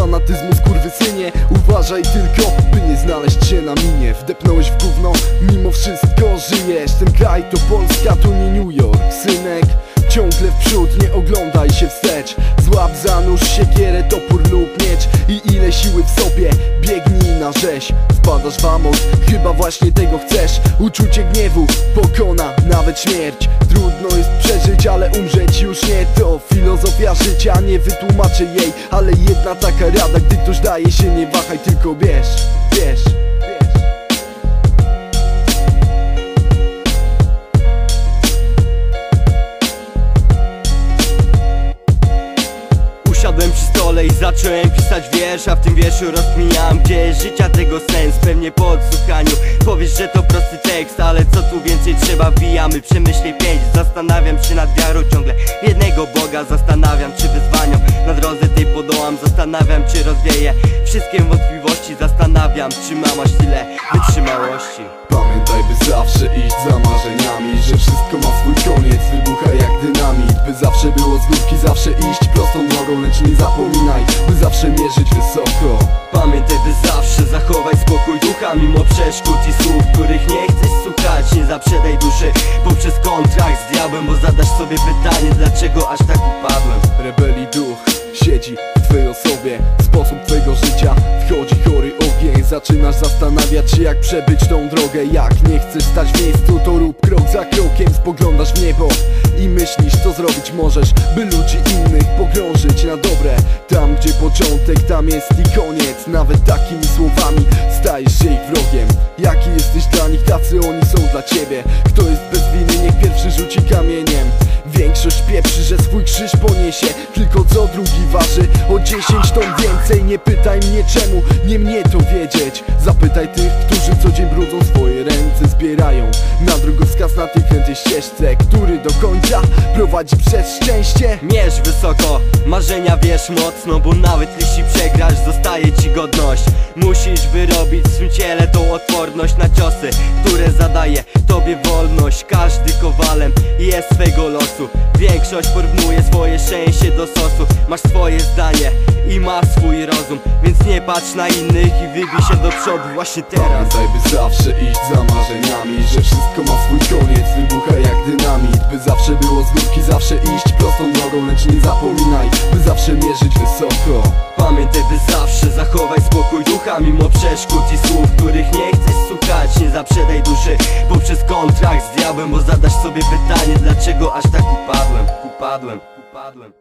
fanatyzmu skurwysynie. Uważaj tylko, by nie znaleźć się na minie. Wdepnąłeś w gówno, mimo wszystko żyjesz. Ten kraj to Polska, to nie New York, synek. Ciągle w przód, nie oglądaj się wstecz. Złap za nóż, siekierę, topór lub miecz I ile siły w sobie, biegnij na rzeź Wpadasz w amok, chyba właśnie tego chcesz. Uczucie gniewu pokona nawet śmierć. Trudno jest przeżyć, ale umrzeć już nie To. Filozofia życia, nie wytłumaczę jej Ale jedna taka rada, gdy ktoś daje się nie wahaj Tylko bierz, bierz zacząłem pisać wiersz A w tym wierszu rozkminiałem gdzie życia tego sens Pewnie po odsłuchaniu. Powiesz, że to prosty tekst Ale co tu więcej trzeba? Wbijamy Przemyślej pięć, zastanawiam się nad wiarą ciągle. Jednego Boga zastanawiam czy wyzwaniom Na drodze tej podołam Zastanawiam czy rozwieję. Wszystkie wątpliwości Zastanawiam czy masz tyle wytrzymałości. Pamiętaj by zawsze iść za marzeniami Że wszystko ma swój koniec, wybucha jak dynamit By zawsze było z zawsze iść prostą drogą Lecz nie zapominaj, by zawsze mierzyć wysoko. Pamiętaj by zawsze zachować spokój ducha Mimo przeszkód i słów, których nie chcesz słuchać. Nie zaprzedaj duszy poprzez kontrakt z diabłem Bo zadasz sobie pytanie, dlaczego aż tak upadłem. Rebeli duch siedzi w twojej osobie Sposób twojego życia. Wchodzi chory ogień Zaczynasz zastanawiać się jak przebyć tą drogę. Jak nie chcesz stać w miejscu to rób krok za krokiem Spoglądasz w niebo i myślisz co zrobić możesz By ludzi innych pogrążyć na dobre. Tam gdzie początek tam jest i koniec. Nawet takimi słowami stajesz się ich wrogiem. Jaki jesteś dla nich tacy oni są dla ciebie. Kto jest bez winy niech pierwszy rzuci kamieniem. Większość pieprzy, że swój krzyż poniesie. Tylko co drugi waży o 10 ton więcej. Nie pytaj mnie czemu, nie mnie to wiedzieć. Zapytaj tych, którzy co dzień brudzą swoje ręce Zbierają. Na drogowskaz na tej krętej ścieżce prowadzi przez szczęście. Mierz wysoko, marzenia wiesz mocno Bo nawet jeśli przegrasz, zostaje ci godność. Musisz wyrobić w swym ciele tą odporność na ciosy Które zadaje tobie wolność. Każdy kowalem jest swego losu. Większość porównuje swoje szczęście do sosu. Masz swoje zdanie i masz swój rozum Więc nie patrz na innych i wybij się do przodu właśnie teraz. Pamiętaj by zawsze iść za marzeniami Że wszystko ma swój koniec, wybucha jak dynamit By zawsze było z górki, zawsze iść prostą drogą Lecz nie zapominaj, by zawsze mierzyć wysoko. Pamiętaj by zawsze zachować spokój ducha Mimo przeszkód i słów, których nie chcesz słuchać. Nie zaprzedaj duszy poprzez kontrakt z diabłem Bo zadasz sobie pytanie, dlaczego aż tak upadłem Upadłem, upadłem